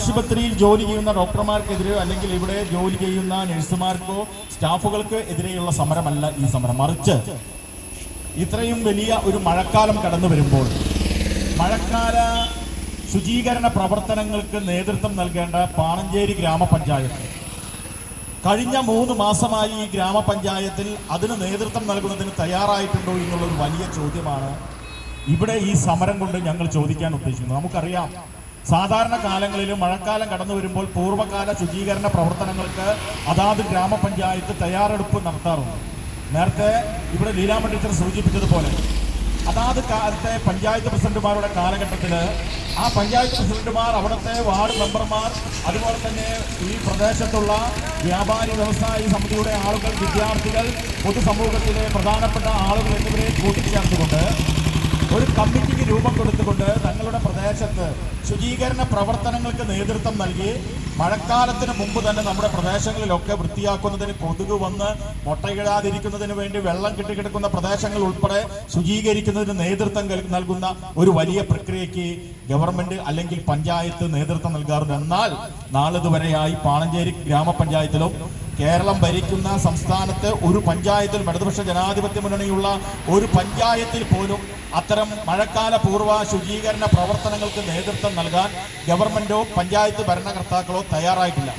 ആശുപത്രിയിൽ ജോലി ചെയ്യുന്ന ഡോക്ടർമാർക്കെതിരെ അല്ലെങ്കിൽ ഇവിടെ ജോലി ചെയ്യുന്ന നഴ്സുമാർക്കോ സ്റ്റാഫുകൾക്ക് എതിരെയുള്ള സമരമല്ല ഈ സമരം. മറിച്ച് ഇത്രയും വലിയ ഒരു മഴക്കാലം കടന്നു വരുമ്പോൾ മഴക്കാല ശുചീകരണ പ്രവർത്തനങ്ങൾക്ക് നേതൃത്വം നൽകേണ്ട പാണഞ്ചേരി ഗ്രാമപഞ്ചായത്ത്. കഴിഞ്ഞ മൂന്ന് മാസമായി ഈ ഗ്രാമപഞ്ചായത്തിൽ അതിന് നേതൃത്വം നൽകുന്നതിന് തയ്യാറായിട്ടുണ്ടോ എന്നുള്ളൊരു വലിയ ചോദ്യമാണ് ഇവിടെ ഈ സമരം കൊണ്ട് ഞങ്ങൾ ചോദിക്കാൻ ഉദ്ദേശിക്കുന്നത്. നമുക്കറിയാം സാധാരണ കാലങ്ങളിൽ മഴക്കാലം കടന്നു വരുമ്പോൾ പൂർവകാല ശുചീകരണ പ്രവർത്തനങ്ങൾക്ക് അതാത് ഗ്രാമപഞ്ചായത്ത് തയ്യാറെടുപ്പ് നടത്താറുണ്ട്. നേരത്തെ ഇവിടെ ലീലാമ ടീച്ചർ സൂചിപ്പിച്ചതുപോലെ അതാത് കാലത്തെ പഞ്ചായത്ത് പ്രസിഡന്റുമാരുടെ കാലഘട്ടത്തിൽ ആ പഞ്ചായത്ത് പ്രസിഡന്റുമാർ അവിടുത്തെ വാർഡ് മെമ്പർമാർ അതുപോലെ തന്നെ ഈ പ്രദേശത്തുള്ള വ്യാപാരി വ്യവസായി സമിതിയുടെ ആളുകൾ വിദ്യാർത്ഥികൾ പൊതുസമൂഹത്തിലെ പ്രധാനപ്പെട്ട ആളുകൾ എന്നിവരെ കൂട്ടിച്ചേർത്തുകൊണ്ട് കമ്മിറ്റിക്ക് രൂപം കൊടുത്തുകൊണ്ട് തങ്ങളുടെ പ്രദേശത്ത് ശുചീകരണ പ്രവർത്തനങ്ങൾക്ക് നേതൃത്വം നൽകി മഴക്കാലത്തിന് മുമ്പ് തന്നെ നമ്മുടെ പ്രദേശങ്ങളിലൊക്കെ വൃത്തിയാക്കുന്നതിന് കൊതുക് വന്ന് മുട്ടയിടാതിരിക്കുന്നതിന് വേണ്ടി വെള്ളം കെട്ടിക്കിടക്കുന്ന പ്രദേശങ്ങൾ ഉൾപ്പെടെ ശുചീകരിക്കുന്നതിന് നേതൃത്വം നൽകുന്ന ഒരു വലിയ പ്രക്രിയയ്ക്ക് ഗവൺമെന്റ് അല്ലെങ്കിൽ പഞ്ചായത്ത് നേതൃത്വം നൽകാറുണ്ട്. എന്നാൽ നാളിതുവരെയായി പാണഞ്ചേരി ഗ്രാമപഞ്ചായത്തിലും കേരളം ഭരിക്കുന്ന സംസ്ഥാനത്ത് ഒരു പഞ്ചായത്തിലും ഇടതുപക്ഷ ജനാധിപത്യ മുന്നണിയുള്ള ഒരു പഞ്ചായത്തിൽ പോലും അത്തരം മഴക്കാല പൂർവ ശുചീകരണ പ്രവർത്തനങ്ങൾക്ക് നേതൃത്വം നൽകാൻ ഗവൺമെന്റോ പഞ്ചായത്ത് ഭരണകർത്താക്കളോ തയ്യാറായിട്ടില്ല.